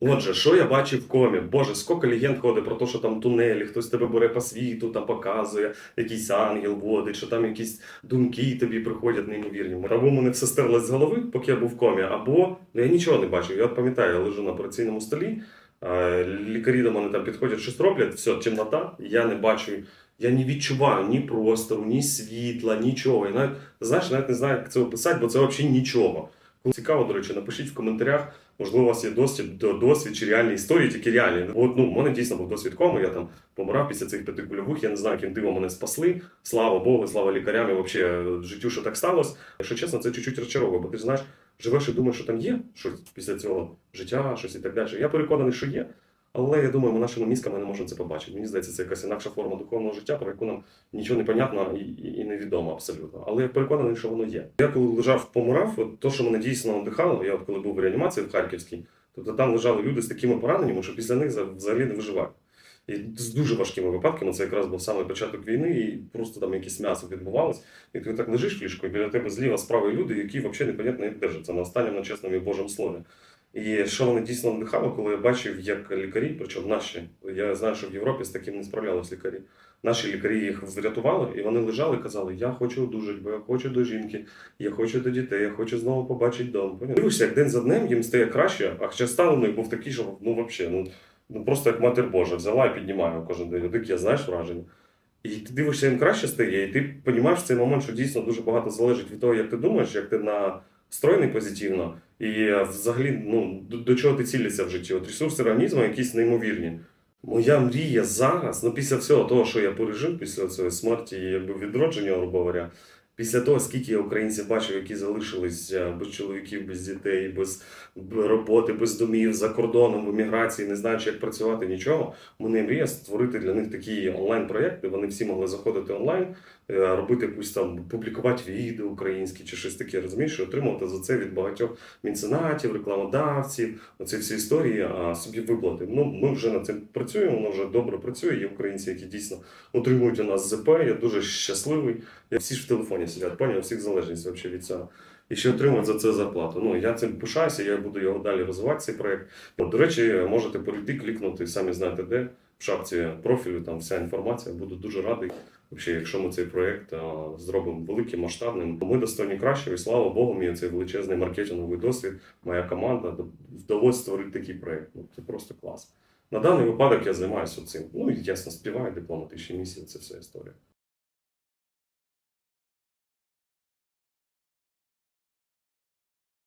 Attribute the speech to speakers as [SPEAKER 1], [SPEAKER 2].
[SPEAKER 1] Отже, що я бачив в комі? Боже, скільки легенд ходить про те, що там тунелі, хтось тебе бере по світу, там показує, якийсь ангел водить, що там якісь думки тобі приходять неймовірні. Або мене все стерлось з голови, поки я був в комі, або ну, я нічого не бачив. Я от пам'ятаю, я лежу на операційному столі, лікарі до мене там підходять, щось роблять, все, темнота, я не бачу. Я не відчуваю ні простору, ні світла, нічого. Я навіть, знаєш, навіть не знаю, як це описати, бо це взагалі нічого. Кому Цікаво, до речі, напишіть в коментарях, можливо, у вас є досвід, до- досвід чи реальні історії, тільки реальні. От, ну, в мене дійсно був досвід коми, я там помирав після цих п'яти кульових, я не знаю, яким дивом мене спасли. Слава Богу, слава лікарям і взагалі життю, що так сталося. Якщо чесно, це чуть-чуть розчаровує, бо ти знаєш, живеш і думаєш, що там є щось після цього життя, щось і так далі. Я переконаний, що є. Але я думаю, ми нашими мізками не можемо це побачити. Мені здається, це якась інакша форма духовного життя, про яку нам нічого не понятно і, і, і невідомо абсолютно. Але я переконаний, що воно є. Я коли лежав, помирав, от то, що мене дійсно надихало, я от коли був в реанімації в Харківській, тобто там лежали люди з такими пораненнями, що після них за- взагалі не виживають. І з дуже важкими випадками, це якраз був саме початок війни, і просто там якесь м'ясо відбувалось. І ти так лежиш в ліжку, і біля тебе зліва справа люди, які взагалі непонятно як держаться на останньому на чесному і Божому слові. І що мене дійсно надихало, коли я бачив, як лікарі, причому наші, я знаю, що в Європі з таким не справлялись лікарі. Наші лікарі їх врятували, і вони лежали і казали: Я хочу одужати, бо я хочу до жінки, я хочу до дітей, я хочу знову побачити дом. Дивишся, як день за днем їм стає краще, а хоча стан у них був такий, що ну взагалі, ну, ну просто як матір Божа, взяла і піднімає кожен день. Таке, знаєш, враження. І ти дивишся, їм краще стає, і ти розумієш цей момент, що дійсно дуже багато залежить від того, як ти думаєш, як ти настроєний позитивно, і е, взагалі ну, до, до чого ти цілишся в житті. От ресурси організму якісь неймовірні. Моя мрія зараз, ну після всього того, що я пережив, після цієї смерті якби відродження, грубо говоря, після того, скільки я українців бачив, які залишились е, без чоловіків, без дітей, без роботи, без домів, за кордоном, в еміграції, не знаючи, як працювати, нічого. Мене мрія створити для них такі онлайн-проєкти. Вони всі могли заходити онлайн, е, робити якусь там, публікувати відео українські чи щось таке, розумієш, і отримувати за це від багатьох меценатів, рекламодавців, оці всі історії, а собі виплати. Ну, ми вже над цим працюємо, воно вже добре працює. Є українці, які дійсно отримують у нас ЗП. Я дуже щасливий. Я всі ж в телефоні сидять, поняв, у всіх залежність вообще від цього. І ще отримують за це зарплату. Ну я цим пишаюся, я буду його далі розвивати, цей проект. От, до речі, можете перейти, клікнути, самі знаєте де. В шапці профілю там вся інформація. Буду дуже радий. Вообще, якщо ми цей проект а, зробимо великим, масштабним, ми достойні кращого, і слава Богу, мені цей величезний маркетинговий досвід, моя команда вдалося створити такий проект. Ну, це просто клас. На даний випадок я займаюся цим. Ну і ясно, співаю дипломатичні місії, це вся історія.